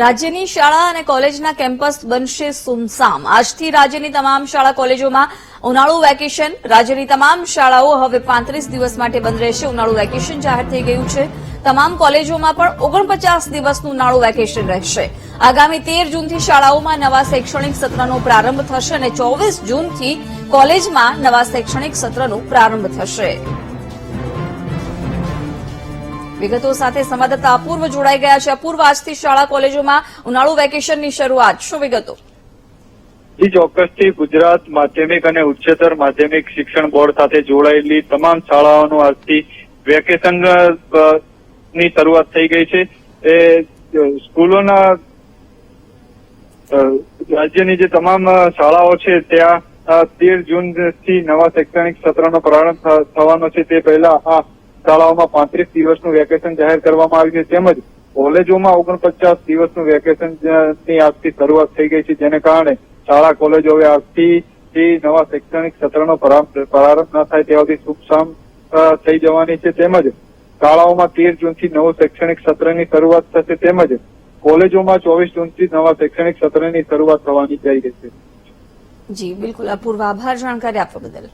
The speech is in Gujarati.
રાજ્યની શાળા અને કોલેજના કેમ્પસ બનશે સુમસામ. આજથી રાજ્યની તમામ શાળા કોલેજોમાં ઉનાળુ વેકેશન. રાજ્યની તમામ શાળાઓ હવે પાંત્રીસ દિવસ માટે બંધ રહેશે. ઉનાળુ વેકેશન જાહેર થઈ ગયું છે. તમામ કોલેજોમાં પણ ઓગણપચાસ દિવસનું ઉનાળુ વેકેશન રહેશે. આગામી તેર જૂનથી શાળાઓમાં નવા શૈક્ષણિક સત્રનો પ્રારંભ થશે અને ચોવીસ જૂનથી કોલેજમાં નવા શૈક્ષણિક સત્રનો પ્રારંભ થશે. વિગતો સાથે સંવાદદાતા અપૂર્વ જોડાઈ ગયા છે. અપૂર્વ, આજથી શાળા કોલેજોમાં ઉનાળુ વેકેશનની શરૂઆત. શું વિગતો? ચોક્કસથી ગુજરાત માધ્યમિક અને ઉચ્ચતર માધ્યમિક શિક્ષણ બોર્ડ સાથે જોડાયેલી તમામ શાળાઓનું આજથી વેકેશનની શરૂઆત થઈ ગઈ છે. એ સ્કૂલોના રાજ્યની જે તમામ શાળાઓ છે, ત્યાં તેર જૂનથી નવા શૈક્ષણિક સત્રનો પ્રારંભ થવાનો છે. તે પહેલા આ શાળાઓમાં પાંત્રીસ દિવસનું વેકેશન જાહેર કરવામાં આવ્યું છે. તેમજ કોલેજોમાં ઓગણપચાસ દિવસનું વેકેશનની આજથી શરૂઆત થઈ ગઈ છે. જેને કારણે શાળા, કોલેજો હવે આજથી નવા શૈક્ષણિક સત્રનો પ્રારંભ ન થાય તેવાથી સુધી થઈ જવાની છે. તેમજ શાળાઓમાં તેર જૂનથી નવું શૈક્ષણિક સત્રની શરૂઆત થશે. તેમજ કોલેજોમાં ચોવીસ જૂનથી નવા શૈક્ષણિક સત્રની શરૂઆત થવાની જઈ રહી છે. જી, બિલકુલ અપૂર્વ આભાર. જાણકારી આપવા બદલ.